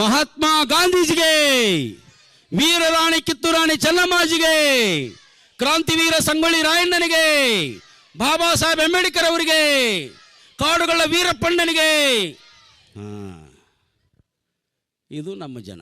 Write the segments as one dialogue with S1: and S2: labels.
S1: ಮಹಾತ್ಮ ಗಾಂಧೀಜಿಗೆ, ವೀರರಾಣಿ ಕಿತ್ತೂರಾಣಿ ಚೆನ್ನಮ್ಮಾಜಿಗೆ, ಕ್ರಾಂತಿವೀರ ಸಂಗೊಳ್ಳಿ ರಾಯಣ್ಣನಿಗೆ, ಬಾಬಾ ಸಾಹೇಬ್ ಅಂಬೇಡ್ಕರ್ ಅವರಿಗೆ ಕಾಡುಗಳ ವೀರಪ್ಪಣ್ಣನಿಗೆ. ಇದು ನಮ್ಮ ಜನ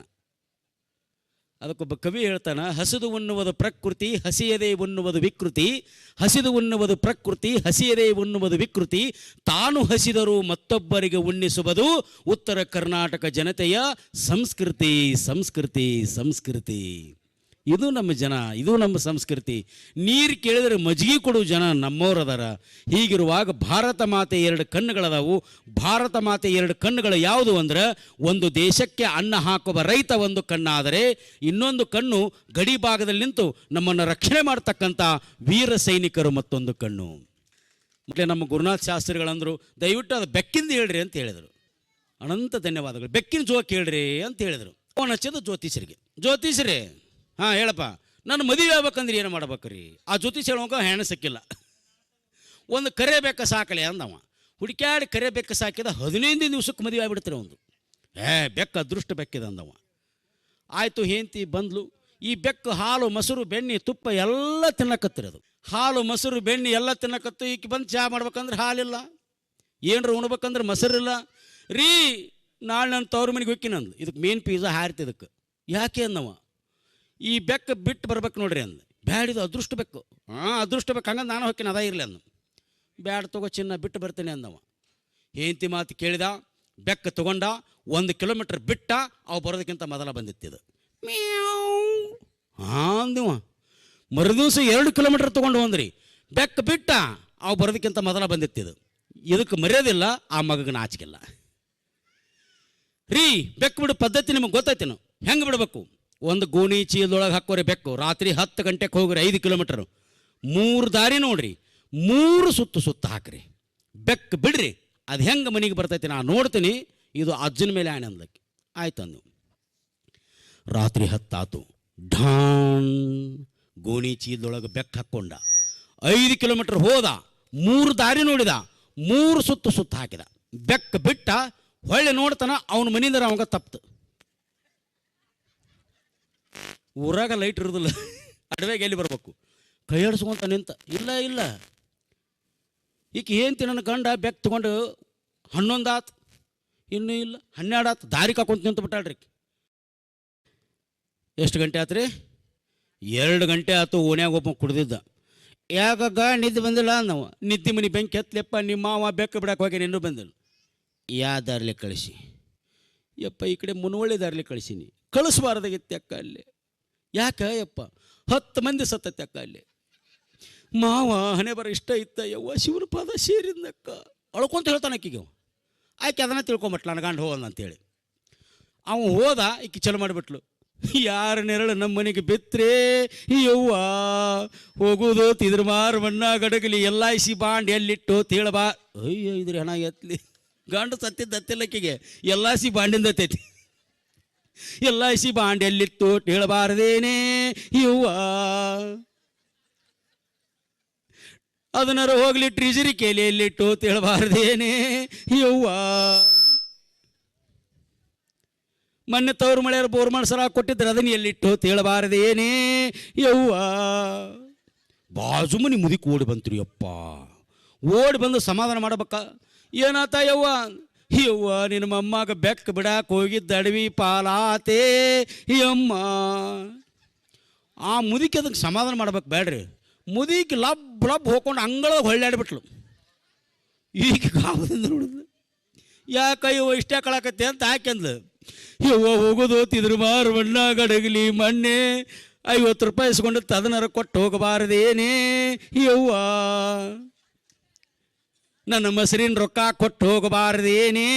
S1: ಅದಕ್ಕೊಬ್ಬ ಕವಿ ಹೇಳ್ತಾನೆ, ಹಸಿದು ಉಣ್ಣುವುದು ಪ್ರಕೃತಿ, ಹಸಿಯದೇ ಉಣ್ಣುವುದು ವಿಕೃತಿ. ಹಸಿದು ಉಣ್ಣುವುದು ಪ್ರಕೃತಿ, ಹಸಿಯದೇ ಉಣ್ಣುವುದು ವಿಕೃತಿ. ತಾನು ಹಸಿದರೂ ಮತ್ತೊಬ್ಬರಿಗೆ ಉಣ್ಣಿಸುವುದು ಉತ್ತರ ಕರ್ನಾಟಕ ಜನತೆಯ ಸಂಸ್ಕೃತಿ ಸಂಸ್ಕೃತಿ ಸಂಸ್ಕೃತಿ. ಇದು ನಮ್ಮ ಜನ, ಇದು ನಮ್ಮ ಸಂಸ್ಕೃತಿ. ನೀರು ಕೇಳಿದರೆ ಮಜ್ಜಿಗೆ ಕೊಡು ಜನ ನಮ್ಮವರದಾರ ಹೀಗಿರುವಾಗ ಭಾರತ ಮಾತೆ ಎರಡು ಕಣ್ಣುಗಳದಾವು. ಭಾರತ ಮಾತೆ ಎರಡು ಕಣ್ಣುಗಳು ಯಾವುದು ಅಂದ್ರೆ, ಒಂದು ದೇಶಕ್ಕೆ ಅನ್ನ ಹಾಕುವ ರೈತ ಒಂದು ಕಣ್ಣಾದರೆ, ಇನ್ನೊಂದು ಕಣ್ಣು ಗಡಿ ಭಾಗದಲ್ಲಿ ನಿಂತು ನಮ್ಮನ್ನು ರಕ್ಷಣೆ ಮಾಡ್ತಕ್ಕಂಥ ವೀರ ಸೈನಿಕರು ಮತ್ತೊಂದು ಕಣ್ಣು. ಮತ್ತೆ ನಮ್ಮ ಗುರುನಾಥ್ ಶಾಸ್ತ್ರಿಗಳಂದರು, ದಯವಿಟ್ಟು ಅದು ಬೆಕ್ಕಿಂದ ಹೇಳ್ರಿ ಅಂತ ಹೇಳಿದರು. ಅನಂತ ಧನ್ಯವಾದಗಳು. ಬೆಕ್ಕಿನ ಜೋಕ್ ಹೇಳ್ರಿ ಅಂತ ಹೇಳಿದರು. ಅವನ ಹಚ್ಚಿದ ಜ್ಯೋತಿಷರಿಗೆ ಜ್ಯೋತಿಷರೇ ಹಾಂ, ಹೇಳಪ್ಪ. ನಾನು ಮದುವೆ ಆಗ್ಬೇಕಂದ್ರೆ ಏನು ಮಾಡ್ಬೇಕ್ರಿ? ಆ ಜೊತೆ ಸೇಳ್ವಂಗೆ ಹೆಣ್ಣು ಸಿಕ್ಕಿಲ್ಲ. ಒಂದು ಕರೆ ಬೆಕ್ಕ ಸಾಕಲೆ ಅಂದವ. ಹುಡುಕಾಡಿ ಕರೆ ಬೆಕ್ಕ ಸಾಕಿದ ಹದಿನೈದು ದಿವಸಕ್ಕೆ ಮದುವೆ ಆಗ್ಬಿಡ್ತಾರೆ ಒಂದು. ಏ, ಬೆಕ್ಕ ಅದೃಷ್ಟ ಬೆಕ್ಕಿದ ಅಂದವ. ಆಯಿತು ಹೇಂತಿ ಬಂದ್ಲು. ಈ ಬೆಕ್ಕು, ಹಾಲು, ಮೊಸರು, ಬೆಣ್ಣೆ, ತುಪ್ಪ ಎಲ್ಲ ತಿನ್ನಕತ್ತಿರೋದು ಹಾಲು, ಮೊಸರು, ಬೆಣ್ಣೆ ಎಲ್ಲ ತಿನ್ನಕತ್ತು. ಈಕೆ ಬಂದು ಚಹಾ ಮಾಡ್ಬೇಕಂದ್ರೆ ಹಾಲಿಲ್ಲ. ಏನರ ಉಣ್ಬೇಕಂದ್ರೆ ಮೊಸರಿಲ್ಲ. ರೀ, ನಾಳೆ ನನ್ನ ತವ್ರ ಮನೆಗೆ ಹೊಕ್ಕಿನಂದು ಇದಕ್ಕೆ ಮೇನ್ ಹಾರ್ತಿ ಇದಕ್ಕೆ. ಯಾಕೆ ಅಂದವ? ಈ ಬೆಕ್ಕ ಬಿಟ್ಟು ಬರ್ಬೇಕು ನೋಡ್ರಿ ಅಂದ. ಬ್ಯಾಡಿದು ಅದೃಷ್ಟ ಬೆಕ್ಕು. ಹಾಂ, ಅದೃಷ್ಟ ಬೇಕು ಹಂಗಂದು ನಾನು ಹೋಗ್ತೀನಿ ಅದ ಇರಲಿ ಅಂದ. ಬ್ಯಾಡ ತಗೋ ಚಿನ್ನ ಬಿಟ್ಟು ಬರ್ತೀನಿ ಅಂದವ. ಹೆಂಡತಿ ಮಾತು ಕೇಳಿದ, ಬೆಕ್ಕ ತಗೊಂಡ, ಒಂದು ಕಿಲೋಮೀಟ್ರ್ ಬಿಟ್ಟ, ಅವು ಬರೋದಕ್ಕಿಂತ ಮೊದಲ ಬಂದಿತ್ತಿದು. ಹಾಂ, ಅಂದಿವ. ಮರುದಿವಸ ಎರಡು ಕಿಲೋಮೀಟ್ರ್ ತೊಗೊಂಡು ಹೋದ್ರಿ. ಬೆಕ್ಕ ಬಿಟ್ಟ, ಅವು ಬರೋದಕ್ಕಿಂತ ಮೊದಲ ಬಂದಿತ್ತಿದು. ಇದಕ್ಕೆ ಮರ್ಯಾದಿಲ್ಲ, ಆ ಮಗಗೆ ನಾಚಿಕಿಲ್ಲ ರೀ, ಬೆಕ್ಕು ಬಿಡು ಪದ್ಧತಿ ನಿಮಗೆ ಗೊತ್ತೈತೇನು? ಹೆಂಗೆ ಬಿಡಬೇಕು? ಒಂದು ಗೋಣಿ ಚೀಲದೊಳಗೆ ಹಾಕೋರಿ ಬೆಕ್ಕು. ರಾತ್ರಿ ಹತ್ತು ಗಂಟೆಗೆ ಹೋಗ್ರಿ, ಐದು ಕಿಲೋಮೀಟರ್. ಮೂರು ದಾರಿ ನೋಡ್ರಿ, ಮೂರು ಸುತ್ತು ಸುತ್ತು ಹಾಕ್ರಿ. ಬೆಕ್ಕು ಬಿಡ್ರಿ, ಅದು ಹೆಂಗೆ ಮನೆಗೆ ಬರ್ತೈತಿ ನಾನು ನೋಡ್ತೀನಿ, ಇದು ಅಜ್ಜನ ಮೇಲೆ ಆಣೆ ಅಂದ್ಲಕ್ಕೆ ಆಯ್ತು ಅಂದು ರಾತ್ರಿ ಹತ್ತಾತು, ಢಾಣ್, ಗೋಣಿ ಚೀಲದೊಳಗೆ ಬೆಕ್ಕ ಹಾಕ್ಕೊಂಡ ಐದು ಕಿಲೋಮೀಟರ್ ಹೋದ, ಮೂರು ದಾರಿ ನೋಡಿದ, ಮೂರು ಸುತ್ತು ಸುತ್ತು ಹಾಕಿದ. ಬೆಕ್ಕ ಬಿಟ್ಟ, ಹೊಳ್ಳಿ ನೋಡ್ತಾನ, ಅವನ ಮನೆಯಿಂದ ಅವಾಗ ತಪ್ತು. ಊರಾಗ ಲೈಟ್ ಇರೋದಿಲ್ಲ. ಅಡವೆಗೆ ಎಲ್ಲಿ ಬರ್ಬೇಕು? ಕೈ ಆಡಿಸ್ಕೊಂತ ನಿಂತ. ಇಲ್ಲ ಇಲ್ಲ. ಈಕೆ ಏನು ನನ್ನ ಗಂಡ ಬೆಕ್ ತೊಗೊಂಡು ಹನ್ನೊಂದು ಆತು ಇನ್ನೂ ಇಲ್ಲ ಹನ್ನೆರಡು ಆತು ದಾರಿ ಕಾಕೊಂತ ನಿಂತು ಬಿಟ್ಟಾಳ್ರಿ. ಎಷ್ಟು ಗಂಟೆ ಆತ್ರಿ? ಎರಡು ಗಂಟೆ ಆತು ಓಣ್ಯಾಗ ಒಬ್ಬ ಕುಡ್ದಿದ್ದ. ಯಾಕಾಗ ನಿದ್ದೆ ಬಂದಿಲ್ಲ ನಾವು ನಿದ್ದೆ ಮನೆ ಬೆಂಕಿ ಹತ್ಲೆಪ್ಪ ನಿಮ್ಮ ಮಾವ ಬೆಕ್ಕ ಬಿಡಕ್ಕೆ ಹೋಗಿ ಇನ್ನೂ ಬಂದಿಲ್ಲ. ಯಾ ದಾರಿಲೆ ಕಳಿಸಿ. ಯಪ್ಪ, ಈ ಕಡೆ ಮುನವಳ್ಳಿ ದಾರಲಿ ಕಳಿಸೀನಿ. ಕಳಿಸ್ಬಾರ್ದಾಗಿತ್ತು ಅಕ್ಕ ಅಲ್ಲಿ. ಯಾಕೆ ಯಪ್ಪ ಹತ್ತು ಮಂದಿ ಸತ್ತತ್ತೆ ಅಕ್ಕ ಅಲ್ಲಿ. ಮಾವ, ಹಣೆ ಬರ ಇಷ್ಟ ಇತ್ತ ಯವ್ವ, ಶಿವನ ಪಾದ ಸೇರಿದ್ನಕ್ಕ ಅಳ್ಕೊಂತ ಹೇಳ್ತಾನೆ ಆಕಿಗೆ ಆಕೆ ಅದನ್ನ ತಿಳ್ಕೊಂಬಿಟ್ಲ, ನನ್ನ ಗಂಡ ಅಂತೇಳಿ. ಅವ ಹೋದ, ಈಕಿ ಚಲೋ ಮಾಡಿಬಿಟ್ಲು. ಯಾರ ನೆರಳು ನಮ್ಮ ಮನೆಗೆ ಬಿತ್ತರೆ ಯವ್ವ, ಹೋಗುದು ತಿದ್ರ ಮಾರ ಮಣ್ಣ ಗಡಗಲಿ ಎಲ್ ಇಸಿ ಬಾಂಡ್ ಎಲ್ಲಿಟ್ಟು ತೇಳಬಾ? ಅಯ್ಯೋ, ಇದ್ರಿ ಹಣ ಎತ್ತಲಿ ಗಂಡು ಸತ್ತಿದ್ದ ಅತ್ತಿಲ್ಲಕ್ಕಿಗೆ ಎಲ್ ಐ ಸಿ ಬಾಂಡಿಂದ ತೈತಿ ಎಲ್ ಐ ಸಿ ಬಾಂಡ್ ಎಲ್ಲಿಟ್ಟು ಹೇಳಬಾರದೇನೆ ಯವ್ವ ಅದನ್ನಾರು ಹೋಗ್ಲಿ ಟ್ರಿಜರಿ ಕೇಳಿ ಎಲ್ಲಿಟ್ಟು ತೇಳಬಾರದೇನೆ ಯವ್ವ ಮೊನ್ನೆ ತವ್ರ ಮಳೆಯವ್ರು ಬೋರ್ ಸರ ಕೊಟ್ಟಿದ್ರೆ, ಅದನ್ನ ಎಲ್ಲಿಟ್ಟು ತಿಳಬಾರ್ದೇನೆ ಯವ್ವ ಬಾಜು ಮನಿ ಮುದಿಕ್ ಓಡಿ ಬಂತ್ರಿ ಅಪ್ಪ. ಓಡಿ ಬಂದು ಸಮಾಧಾನ ಮಾಡಬೇಕ. ಏನಾತ ಯವ್ವ? ಯವ್ವ ನಿನ್ನ ಮೊಮ್ಮಗ ಬೆಕ್ಕ ಬಿಡಾಕ ಹೋಗಿದ್ದ ಅಡವಿ ಪಾಲಾತೇ ಅಮ್ಮ ಆ ಮುದಿಕೆ ಅದಕ್ಕೆ ಸಮಾಧಾನ ಮಾಡ್ಬೇಕು ಬೇಡ್ರಿ. ಮುದಿಕೆ ಲಬ್ ಲಬ್ ಹೋಗ್ಕೊಂಡು ಅಂಗಳದಾಗ ಹೊಳ್ಳಾಡ್ಬಿಟ್ಲು. ಈಗ ಕಾವದಿಂದ ನೋಡಿದ್ಲು. ಯಾಕಯ್ಯೋ ಇಷ್ಟೇ ಕಳಕತ್ತೆ ಅಂತ ಹಾಕ್ಯಂದ್ಲು. ಯವ್ವ ಹೋಗೋದು ತಿದ್ರ ಮಾರು ಮಣ್ಣ ಗಡಗಲಿ ಮಣ್ಣೆ, ಐವತ್ತು ರೂಪಾಯಿ ಇಸ್ಕೊಂಡು ತದನರ ಕೊಟ್ಟು ಹೋಗಬಾರದೇನೇ ಯವ್ವ ನನ್ನ ಮೊಸರಿನ ರೊಕ್ಕ ಕೊಟ್ಟು ಹೋಗಬಾರದೇನೇ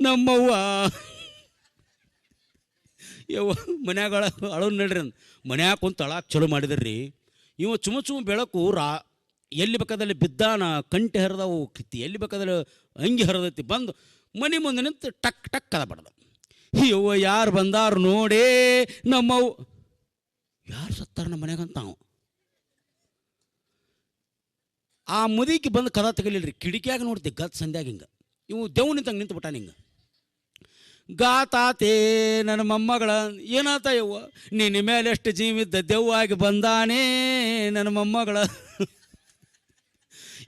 S1: ನಮ್ಮವ್ವ. ಯವ್ವ ಮನ್ಯಾಗ ಅಳು ನಡ್ರಿ ಮನ್ಯಾಗ ಕುಂತು ಅಳಾಕ್ ಚಲೋ ಮಾಡಿದ್ರಿ. ಇವ ಚುಮ ಚುಮ ಬೆಳಕು ರಾ, ಎಲ್ಲಿ ಬೇಕಾದಲ್ಲಿ ಬಿದ್ದಾನ, ಕಂಟೆ ಹರಿದವು ಕಿತ್ತಿ, ಎಲ್ಲಿ ಬೇಕಾದಲ್ಲಿ ಅಂಗಿ ಹರಿದೈತಿ ಬಂದು ಮನೆ ಮುಂದೆ ನಿಂತು ಟಕ್ ಟಕ್ ಅದ ಬಡ್ದ. ಯವ್ವ, ಯಾರು ಬಂದಾರು ನೋಡೇ ನಮ್ಮವ್ ಯಾರು ಸತ್ತಾರ ನಮ್ಮ ಮನೆಗಂತ ಅಂತ ಅವ ಆ ಮದಿಗೆ ಬಂದು ಕದ ತೆಗಲಿಲ್ರಿ. ಕಿಡಿಕ್ಯಾಗ ನೋಡ್ತಿ ಗತ್ ಸಂಧ್ಯಾಗ ಹಿಂಗೆ. ಇವು ದೇವ್ ನಿಂತಂಗೆ ನಿಂತು ಬಿಟ್ಟಾನ ಹಿಂಗೆ. ಗಾತಾತೇ ನನ್ನ ಮೊಮ್ಮಗಳ, ಏನಾತ ಯವ್ವ? ನಿನ್ನ ಮೇಲೆ ಎಷ್ಟು ಜೀವಿದ್ದ ದೆವ್ವಾಗಿ ಬಂದಾನೇ ನನ್ನ ಮೊಮ್ಮಗಳ.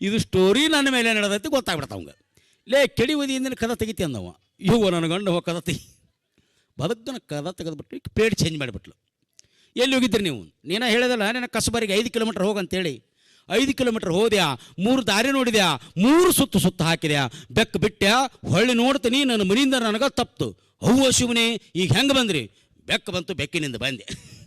S1: ಇದು ಸ್ಟೋರಿ ನನ್ನ ಮೇಲೆ ನಡೆದೈತಿ, ಗೊತ್ತಾಗ್ಬಿಡ್ತಾವ ಅವಂಗ. ಲೇ, ಕೆಡಿ ಒದಿಯಿಂದ ಕದ ತೆಗಿತಿ ಅಂದವ. ಇವು ನನ್ನ ಗಂಡ ಹೋಗಿ ಕದ ತೆಗಿ. ಬದುಕನ ಕದ ತೆಗೆದ್ಬಿಟ್ಟು ಪೇಡ್ ಚೇಂಜ್ ಮಾಡಿಬಿಟ್ಲು. ಎಲ್ಲಿ ಹೋಗಿದ್ರಿ ನೀವು? ನೀನ ಹೇಳಿದಲ್ಲ, ನಿನ್ನ ಕಸಬರಿಗೆ ಐದು ಕಿಲೋಮೀಟ್ರ್ ಹೋಗಂತೇಳಿ. ಐದು ಕಿಲೋಮೀಟರ್ ಹೋದ್ಯಾ, ಮೂರು ದಾರಿ ನೋಡಿದ್ಯಾ, ಮೂರು ಸುತ್ತು ಸುತ್ತು ಹಾಕಿದ್ಯಾ. ಬೆಕ್ಕ ಬಿಟ್ಟ್ಯಾ ಹೊಳ್ಳಿ ನೋಡ್ತೀನಿ, ನನ್ನ ಮನೆಯಿಂದ ನನಗೆ ತಪ್ತು. ಹೌವ ಶಿವನೇ, ಈಗ ಹೆಂಗೆ ಬಂದ್ರಿ? ಬೆಕ್ಕ ಬಂತು ಬೆಕ್ಕಿನಿಂದ ಬಂದೆ.